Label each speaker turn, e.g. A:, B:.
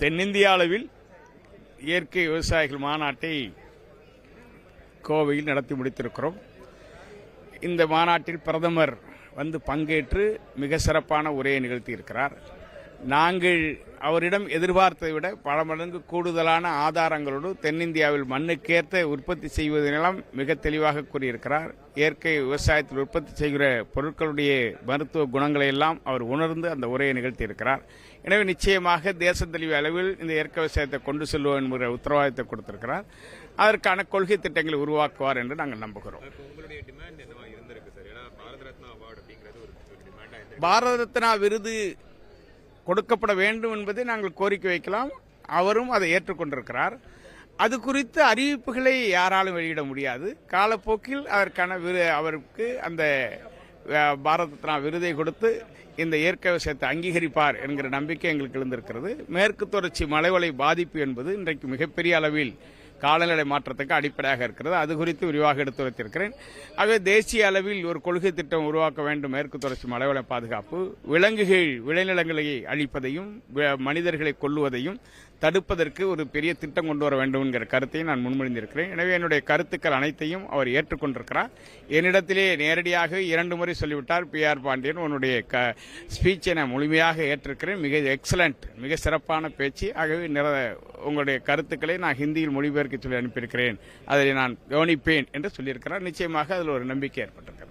A: தென்னிந்திய அளவில் இயற்கை விவசாயிகள் மாநாட்டை கோவையில் நடத்தி முடித்திருக்கிறோம். இந்த மாநாட்டில் பிரதமர் வந்து பங்கேற்று மிக சிறப்பான உரையை நிகழ்த்தியிருக்கிறார். நாங்கள் அவரிடம் எதிர்பார்த்ததை விட பல மடங்கு கூடுதலான ஆதாரங்களோடு தென்னிந்தியாவில் மண்ணுக்கேற்ற உற்பத்தி செய்வதெல்லாம் மிக தெளிவாக கூறியிருக்கிறார். இயற்கை விவசாயத்தில் உற்பத்தி செய்கிற பொருட்களுடைய மருத்துவ குணங்களை எல்லாம் அவர் உணர்ந்து அந்த உரையை நிகழ்த்தியிருக்கிறார். எனவே நிச்சயமாக தேச தெளிவு அளவில் இந்த இயற்கை விவசாயத்தை கொண்டு செல்வோம் என்கிற உத்தரவாதத்தை கொடுத்திருக்கிறார். அதற்கான கொள்கை திட்டங்களை உருவாக்குவார் என்று நாங்கள் நம்புகிறோம்.
B: பாரத ரத்னா
A: விருது கொடுக்கப்பட வேண்டும் என்பதை நாங்கள் கோரிக்கை வைக்கலாம். அவரும் அதை ஏற்றுக்கொண்டிருக்கிறார். அது குறித்து அறிவிப்புகளை யாராலும் வெளியிட முடியாது. காலப்போக்கில் அதற்கான விரு அவருக்கு அந்த அஹ், பாரத ரத்னா விருதை கொடுத்து இந்த இயற்கை விவசாயத்தை அங்கீகரிப்பார் என்கிற நம்பிக்கை எங்களுக்கு எழுந்திருக்கிறது. மேற்கு தொடர்ச்சி மலைவலை பாதிப்பு என்பது இன்றைக்கு மிகப்பெரிய அளவில் காலநிலை மாற்றத்துக்கு அடிப்படையாக இருக்கிறது. அது குறித்து விரிவாக எடுத்துரைத்திருக்கிறேன் ஆகவே தேசிய அளவில் ஒரு கொள்கை திட்டம் உருவாக்க வேண்டும். மேற்கு தொடர்ச்சி மலைவள பாதுகாப்பு விலங்குகள் விளைநிலங்களை அழிப்பதையும் மனிதர்களை கொல்லுவதையும் தடுப்பதற்கு ஒரு பெரிய திட்டம் கொண்டு வர வேண்டும் என்கிற கருத்தை நான் முன்மொழிந்திருக்கிறேன். எனவே என்னுடைய கருத்துக்கள் அனைத்தையும் அவர் ஏற்றுக்கொண்டிருக்கிறார். என்னிடத்திலே நேரடியாக இரண்டு முறை சொல்லிவிட்டார். பி ஆர் பாண்டியன் உன்னுடைய க ஸ்பீச்சை நான் முழுமையாக ஏற்றிருக்கிறேன். மிக எக்ஸலண்ட் மிக சிறப்பான பேச்சு. ஆகவே நிற உங்களுடைய கருத்துக்களை நான் ஹிந்தியில் மொழிபெயர்க்க சொல்லி அனுப்பியிருக்கிறேன். அதை நான் கவனிப்பேன் என்று சொல்லியிருக்கிறார். நிச்சயமாக அதில் ஒரு நம்பிக்கை ஏற்பட்டிருக்கிறது.